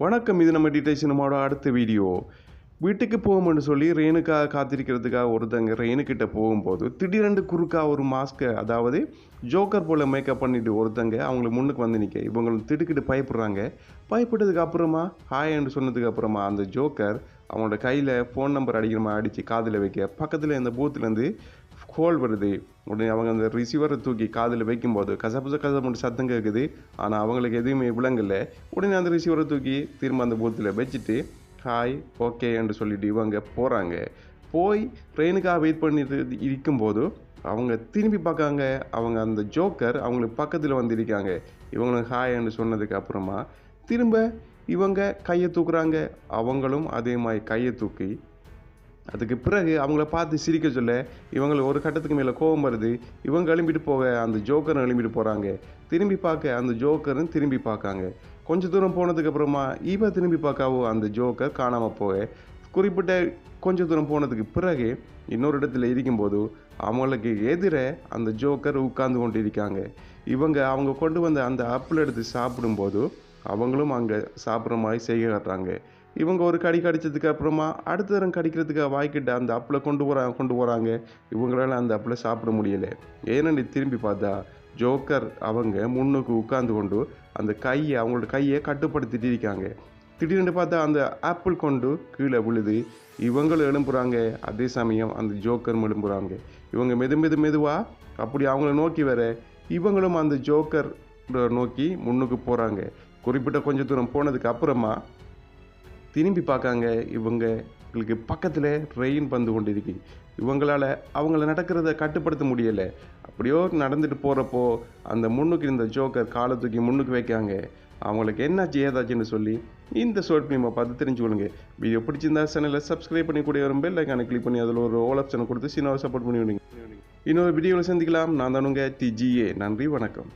வணக்கம் இது நம்ம டிடேஷனமோட அடுத்த வீடியோ. வீட்டுக்கு போகும்னு சொல்லி ரெயினுக்காக காத்திருக்கிறதுக்காக ஒருத்தங்க ரெயினுக்கிட்ட போகும்போது திடீரென்று குறுக்கா ஒரு மாஸ்க்கை அதாவது ஜோக்கர் போல் மேக்கப் பண்ணிட்டு ஒருத்தங்க அவங்களை முன்னுக்கு வந்து நிற்க இவங்களும் திடுக்கிட்டு பயப்படுறாங்க. பயப்பட்டதுக்கு அப்புறமா ஹாய்ன்னு சொன்னதுக்கு அப்புறமா அந்த ஜோக்கர் அவங்களோட கையில் ஃபோன் நம்பர் அடிக்கிற மாதிரி அடித்து காதில் வைக்க பக்கத்தில் இந்த பூத்துலேருந்து கோல் வருது. உடனே அவங்க அந்த ரிசீவரை தூக்கி காதில் வைக்கும்போது கசப்புச கசப்புன்னு சத்தம் கேட்குது. ஆனால் அவங்களுக்கு எதுவுமே விளங்கலை. உடனே அந்த ரிசீவரை தூக்கி திரும்ப அந்த பூத்தில் வச்சுட்டு ஹாய் ஓகே என்று சொல்லிட்டு இவங்க போகிறாங்க போய் ட்ரெயினுக்காக வெயிட் பண்ணிட்டு இருக்கும்போது அவங்க திரும்பி பார்க்காங்க. அவங்க அந்த ஜோக்கர் அவங்களுக்கு பக்கத்தில் வந்து இருக்காங்க ஹாய் என்று சொன்னதுக்கு அப்புறமா திரும்ப இவங்க கையை தூக்குறாங்க. அவங்களும் அதே மாதிரி கையை தூக்கி அதுக்கு பிறகு அவங்கள பார்த்து சிரிக்க சொல்ல இவங்களுக்கு ஒரு கட்டத்துக்கு மேலே கோபம் வருது. இவங்க எழும்பிட்டு போக அந்த ஜோக்கரும் எழும்பிட்டு போகிறாங்க திரும்பி பார்க்க அந்த ஜோக்கரும் திரும்பி பார்க்காங்க. கொஞ்சம் தூரம் போனதுக்கு அப்புறமா இவ திரும்பி பார்க்காவோ அந்த ஜோக்கர் காணாமல் போக. குறிப்பிட்ட கொஞ்ச தூரம் போனதுக்கு பிறகு இன்னொரு இடத்துல இருக்கும்போது அவங்களுக்கு எதிர அந்த ஜோக்கர் உட்கார்ந்து கொண்டு இருக்காங்க. இவங்க அவங்க கொண்டு வந்த அந்த ஆப்பிள் எடுத்து சாப்பிடும்போது அவங்களும் அங்கே சாப்பிட்ற மாதிரி செய்ய காட்டுறாங்க. இவங்க ஒரு கடி கடிச்சதுக்கு அப்புறமா அடுத்த தரம் கடிக்கிறதுக்கு வாய்க்கிட்ட அந்த அப்பில் கொண்டு வராங்க கொண்டு வராங்க. இவங்களால அந்த அப்பில் சாப்பிட முடியல. ஏன்னு திரும்பி பார்த்தா ஜோக்கர் அவங்க முன்னுக்கு உட்காந்து கொண்டு அந்த கையை அவங்களோட கையை கட்டுப்படுத்திட்டு இருக்காங்க. திடீர்னு பார்த்தா அந்த ஆப்பிள் கொண்டு கீழே விழுது. இவங்களும் எழும்புறாங்க. அதே சமயம் அந்த ஜோக்கரும் எழும்புறாங்க. இவங்க மெது மெது மெதுவாக அப்படி அவங்கள நோக்கி வர இவங்களும் அந்த ஜோக்கர் நோக்கி முன்னுக்கு போகிறாங்க குறிப்பிட்ட கொஞ்ச தூரம் போனதுக்கு அப்புறமா திரும்பி பார்க்காங்க இவங்களுக்கு பக்கத்தில் ரெயின் வந்து கொண்டிருக்கு. இவங்களால அவங்கள நடக்கிறத கட்டுப்படுத்த முடியலை. அப்படியோ நடந்துட்டு போகிறப்போ அந்த முன்னுக்கு இந்த ஜோக்கர் காலை தூக்கி முன்னுக்கு வைக்காங்க அவங்களுக்கு என்னாச்சு ஏதாச்சுன்னு சொல்லி இந்த ஷார்ட் ஃபிலிமை பார்த்து தெரிஞ்சுக்கொள்ளுங்க வீடியோ பிடிச்சிருந்தா சேனலை சப்ஸ்கிரைப் பண்ணி கூட வரும் பெல் ஐக்கானை கிளிக் பண்ணி அதில் ஒரு ஓல் ஆப்ஷனை கொடுத்து சின்னவர் சப்போர்ட் பண்ணி விடுங்க. இன்னொரு வீடியோவில் சந்திக்கலாம். நான் தானுங்க டிஜிஏ நன்றி வணக்கம்.